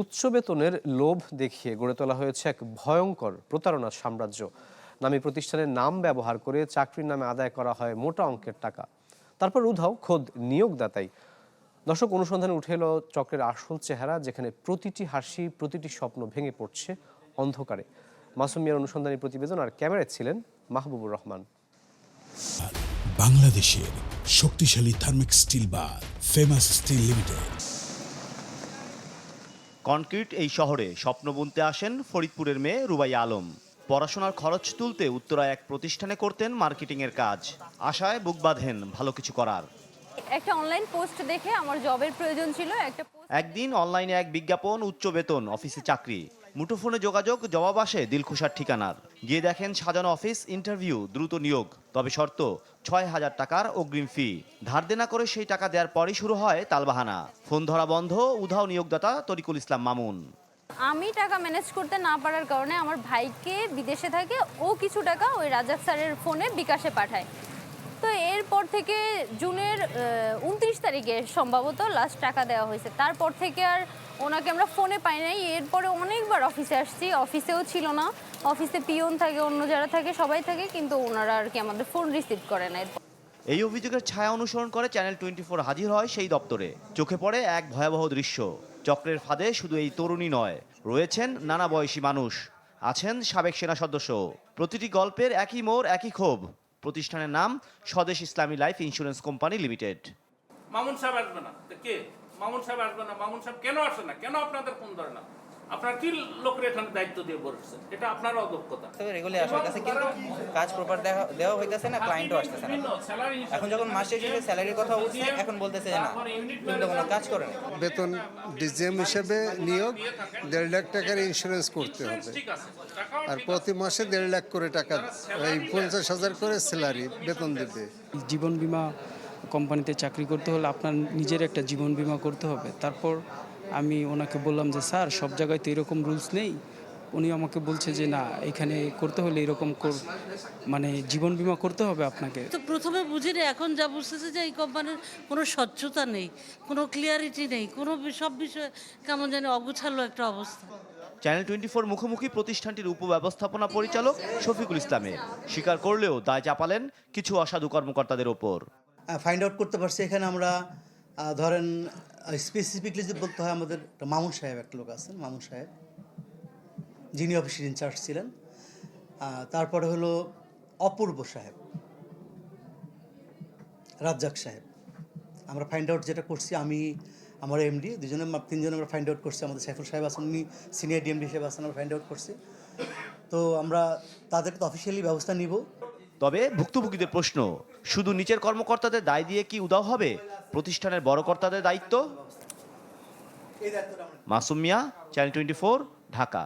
উচ্চ বেতনের লোভ দেখিয়ে গড়ে তোলা হয়েছে এক ভয়ঙ্কর প্রতারণার সাম্রাজ্য। নামী প্রতিষ্ঠানের নাম ব্যবহার করে চাকরির নামে আদায় করা হয় মোটা অঙ্কের টাকা। তারপর উধাও খোদ নিয়োগদাতাই। দর্শক, অনুসন্ধানে উঠে এলো চক্রের আসল চেহারা, যেখানে প্রতিটি হাসি, প্রতিটি স্বপ্ন ভেঙে পড়ছে অন্ধকারে। মাসুম মিয়ার অনুসন্ধানী প্রতিবেদন আর ক্যামেরায় ছিলেন মাহবুবুর রহমান। বাংলাদেশের শক্তিশালী thermic steel bar famous steel limited concrete এই শহরে স্বপ্ন বুনতে আসেন ফরিদপুরের মেয়ে রুবাই আলম। পড়াশোনার খরচ তুলতে উত্তরায় এক প্রতিষ্ঠানে করতেন মার্কেটিংয়ের কাজ। আশায় বুক বাঁধেন ভালো কিছু করার। একটা অনলাইন পোস্ট দেখে আমার জবের প্রয়োজন ছিল একটা একদিন অনলাইনে এক বিজ্ঞাপন উচ্চ বেতন অফিসে চাকরি। মুঠোফোনে যোগাযোগ, জবাব আসে দিলখুশার ঠিকানার। গিয়ে দেখেন সাজানো অফিস, ইন্টারভিউ, দ্রুত নিয়োগ। তবে শর্ত, ছয় হাজার টাকার অগ্রিম ফি ধার দেনা করে সেই টাকা দেওয়ার পরই শুরু হয় তালবাহানা। ফোন ধরা বন্ধ, উধাও নিয়োগদাতা তরিকুল ইসলাম মামুন। আমি টাকা ম্যানেজ করতে না পারার কারণে আমার ভাইকে বিদেশে থাকে, ও কিছু টাকা ওই রাজাক স্যারের ফোনে বিকাশে পাঠায়। তো এরপর থেকে জুনের উনত্রিশ তারিখে সম্ভবত লাস্ট টাকা দেওয়া হয়েছে। তারপর থেকে আর ওনাকে আমরা ফোনে পাই নাই। এরপরে অনেকবার অফিসে আসছি। অফিসেও ছিল না। অফিসে পিয়ন থাকে, অন্য যারা থাকে, সবাই থাকে, কিন্তু ওনারা আর কি আমাদের ফোন রিসিভ করে না। এরপর এই অভিযোগের ছায়া অনুসরণ করে চ্যানেল টোয়েন্টি ফোর হাজির হয় সেই দপ্তরে। চোখে পড়ে এক ভয়াবহ দৃশ্য। চক্রের ফাঁদে শুধু এই তরুণী নয়, রয়েছেন নানা বয়সী মানুষ। আছেন সাবেক সেনা সদস্য। প্রতিটি গল্পের একই মোড়, একই ক্ষোভ। প্রতিষ্ঠানের নাম Swadesh Islami life insurance company limited. Mamun সাহেব আসবে না। কে? মামুন সাহেব আসবে না। মামুন সাহেব কেন আসে না? কেন আপনাদের ফোন ধরে না? আপনার কি লোকের এখানে দায়িত্ব দিয়ে বসছেন? এটা আপনার অদক্ষতা। রেগুলার আসা হইতেছে কিন্তু কাজ প্রপার দেওয়া হইতেছে না ক্লায়েন্টও আসতেছে না। এখন যখন মাস শেষ হয়েছে স্যালারির কথা উঠছে এখন বলতেছে যে না তুমি তো কোনো কাজ করে না। বেতন ডিজিএম হিসেবে নিয়োগ দেড় লাখ টাকার ইন্স্যুরেন্স করতে হবে। ঠিক আছে টাকা আর প্রতি মাসে দেড় লাখ করে টাকা এই পঞ্চাশ হাজার করে স্যালারি বেতন দেবে জীবন বীমা কোম্পানিতে চাকরি করতে হলে আপনার নিজের একটা জীবন বীমা করতে হবে। তারপর আমি ওনাকে বললাম যে স্যার সব জায়গায় তো এরকম রুলস নেই। উনি আমাকে বলছে যে না এখানে করতে হলে এরকম কর- মানে জীবন বীমা করতে হবে আপনাকে। তো প্রথমে বুঝিনি এখন যা বুঝতেছে যে এই কোম্পানির কোনো স্বচ্ছতা নেই কোনো ক্লিয়ারিটি নেই কোনো সব বিষয়ে কেমন জানি অগুছালো একটা অবস্থা। চ্যানেল টোয়েন্টি ফোর মুখোমুখি প্রতিষ্ঠানটির উপব্যবস্থাপনা পরিচালক শফিকুল ইসলামের স্বীকার করলেও দায় চাপালেন কিছু অসাধু কর্মকর্তাদের ওপর। ফাইন্ড আউট করতে পারছি। এখানে আমরা ধরেন স্পেসিফিকলি যদি বলতে হয়, আমাদের মামুন সাহেব একটা লোক আছেন, মামুন সাহেব। যিনি অফিসের ইনচার্জ ছিলেন। তারপরে হলো অপূর্ব সাহেব। রাজ্জাক সাহেব। আমরা ফাইন্ড আউট যেটা করছি, আমি, আমার এমডি দুজনে তিনজনে আমরা ফাইন্ড আউট করছি। আমাদের সাইফুল সাহেব আছেন, উনি সিনিয়র ডিএমডি হিসেবে আছেন, আমরা ফাইন্ড আউট করছি। তো আমরা তাদের তো অফিসিয়ালি ব্যবস্থা নিব। তবে ভুক্তভোগীদের প্রশ্ন, শুধু নিচের কর্মকর্তাদের দায় দিয়ে কি উদাও হবে? প্রতিষ্ঠানের বড় কর্তাদের দায়িত্ব? Masumiya channel twenty Dhaka.